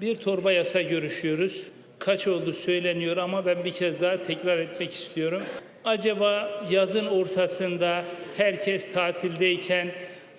Bir torba yasa görüşüyoruz. Kaç oldu söyleniyor ama ben bir kez daha tekrar etmek istiyorum. Acaba yazın ortasında herkes tatildeyken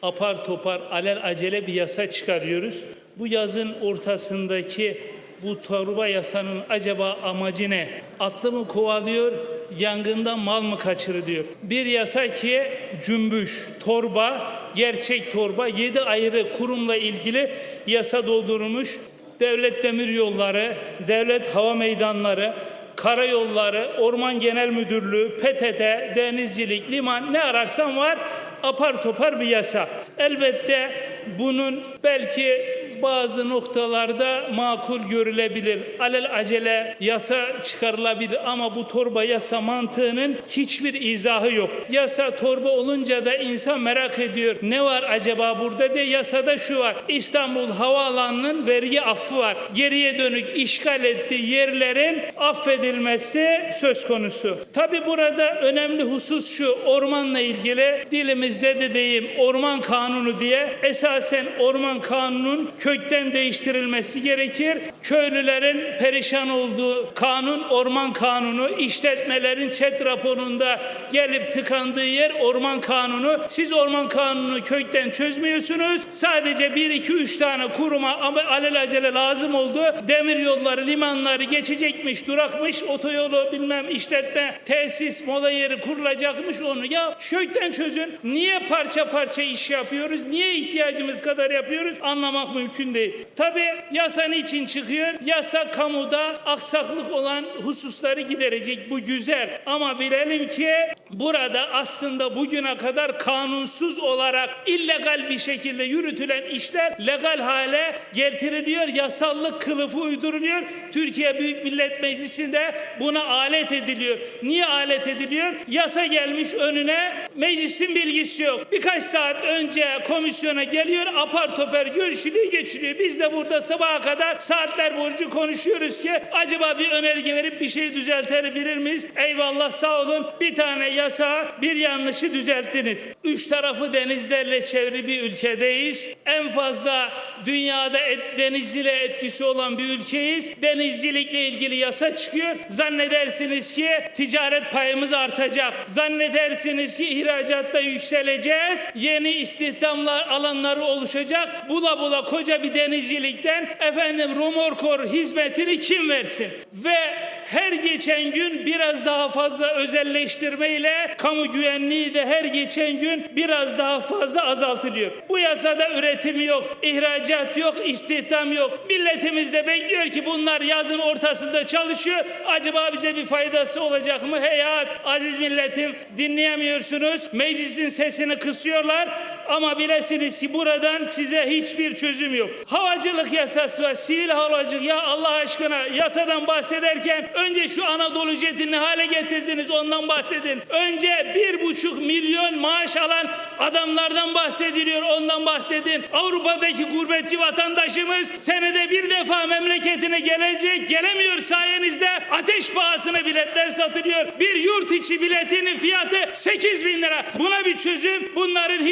apar topar alel acele bir yasa çıkarıyoruz. Bu yazın ortasındaki bu torba yasanın acaba amacı ne? Atlı mı kovalıyor, yangından mal mı kaçırılıyor? Bir yasa ki cümbüş, torba, gerçek torba 7 ayrı kurumla ilgili yasa doldurulmuş. Devlet Demir Yolları, Devlet Hava Meydanları, Karayolları, Orman Genel Müdürlüğü, PTT, Denizcilik, Liman ne ararsan var apar topar bir yasa. Elbette bunun belki bazı noktalarda makul görülebilir. Alel acele yasa çıkarılabilir ama bu torba yasa mantığının hiçbir izahı yok. Yasa torba olunca da insan merak ediyor. Ne var acaba burada diye yasada şu var. İstanbul Havaalanı'nın vergi affı var. Geriye dönük işgal ettiği yerlerin affedilmesi söz konusu. Tabi burada önemli husus şu ormanla ilgili dilimizde de deyim orman kanunu diye esasen orman kanunun kökten değiştirilmesi gerekir. Köylülerin perişan olduğu kanun orman kanunu, işletmelerin çet raporunda gelip tıkandığı yer orman kanunu. Siz orman kanunu kökten çözmüyorsunuz. Sadece 1 2 3 tane kuruma alelacele lazım oldu. Demir yolları, limanları geçecekmiş, durakmış, otoyolu bilmem işletme, tesis, mola yeri kurulacakmış onu. Ya kökten çözün. Niye parça parça iş yapıyoruz? Niye ihtiyacımız kadar yapıyoruz? Anlamak mümkün değil. Tabi yasa için çıkıyor? Yasa kamuda aksaklık olan hususları giderecek. Bu güzel. Ama bilelim ki burada aslında bugüne kadar kanunsuz olarak illegal bir şekilde yürütülen işler legal hale getiriliyor. Yasallık kılıfı uyduruluyor. Türkiye Büyük Millet Meclisi'nde buna alet ediliyor. Niye alet ediliyor? Yasa gelmiş önüne meclisin bilgisi yok. Birkaç saat önce komisyona geliyor apar topar görüşülüyor geçiliyor. Biz de burada sabaha kadar saatler boyunca konuşuyoruz ki acaba bir önerge verip bir şey düzeltebilir miyiz? Eyvallah sağ olun. Bir tane yasa bir yanlışı düzelttiniz. Üç tarafı denizlerle çevrili bir ülkedeyiz. En fazla dünyada et, denizciliğe etkisi olan bir ülkeyiz. Denizcilikle ilgili yasa çıkıyor. Zannedersiniz ki ticaret payımız artacak. Zannedersiniz ki ihracatta yükseleceğiz. Yeni istihdamlar alanları oluşacak. Bula bula koca bir denizcilikten efendim romorkor hizmetini kim versin? Ve her geçen gün biraz daha fazla özelleştirmeyle kamu güvenliği de her geçen gün biraz daha fazla azaltılıyor. Bu yasada üretim yok, ihracat yok, istihdam yok. Milletimiz de bekliyor ki bunlar yazın ortasında çalışıyor. Acaba bize bir faydası olacak mı? Heyhat aziz milletim dinleyemiyorsunuz. Meclisin sesini kısıyorlar. Ama bilesiniz ki buradan size hiçbir çözüm yok. Havacılık yasası var, sivil havacılık. Ya Allah aşkına yasadan bahsederken önce şu Anadolu jetini hale getirdiniz ondan bahsedin. Önce bir buçuk milyon maaş alan adamlardan bahsediliyor ondan bahsedin. Avrupa'daki gurbetçi vatandaşımız senede bir defa memleketine gelecek gelemiyor sayenizde ateş pahasına biletler satılıyor. Bir yurt içi biletinin fiyatı 8 bin lira. Buna bir çözüm bunların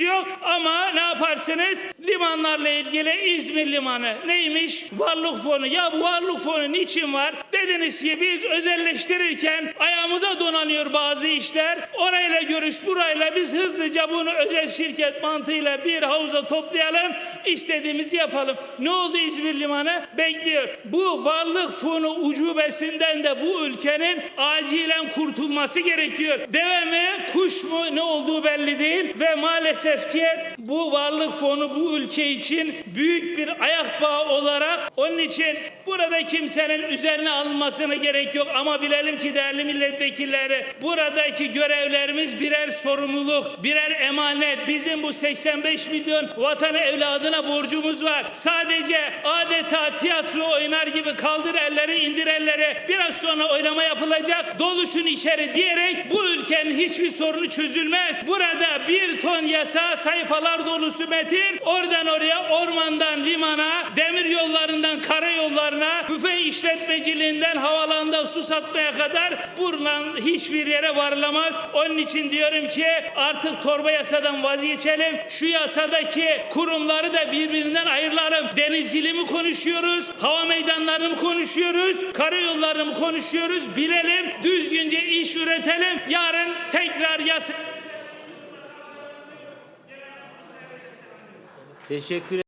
yok ama ne yaparsınız? Limanlarla ilgili İzmir Limanı neymiş? Varlık fonu. Ya bu varlık fonu niçin var? Dediniz ki biz özelleştirirken ayağımıza donanıyor bazı işler. Orayla görüş burayla biz hızlıca bunu özel şirket mantığıyla bir havuza toplayalım. istediğimizi yapalım. Ne oldu İzmir Limanı? Bekliyor. Bu varlık fonu ucubesinden de bu ülkenin acilen kurtulması gerekiyor. Deve mi, kuş mu ne olduğu belli değil ve maalesef ki bu varlık fonu bu ülke için büyük bir ayak bağı olarak onun için burada kimsenin üzerine alınmasına gerek yok ama bilelim ki değerli milletvekilleri buradaki görevlerimiz birer sorumluluk, birer emanet. Bizim bu 85 milyon vatan evladına borcumuz var. Sadece adeta tiyatro oynar gibi kaldır elleri indir elleri biraz sonra oylama yapılacak doluşun içeri diyerek bu ülkenin hiçbir sorunu çözülmez. Burada bir ton yasa sayfalar dolusu metin oradan oraya ormandan limana demir yollarında limanından karayollarına, büfe işletmeciliğinden havalanda su satmaya kadar buradan hiçbir yere varılamaz. Onun için diyorum ki artık torba yasadan vazgeçelim. Şu yasadaki kurumları da birbirinden ayıralım. Denizciliği mi konuşuyoruz? Hava meydanlarını mı konuşuyoruz? Karayollarını mı konuşuyoruz? Bilelim. Düzgünce iş üretelim. Yarın tekrar yasa Teşekkür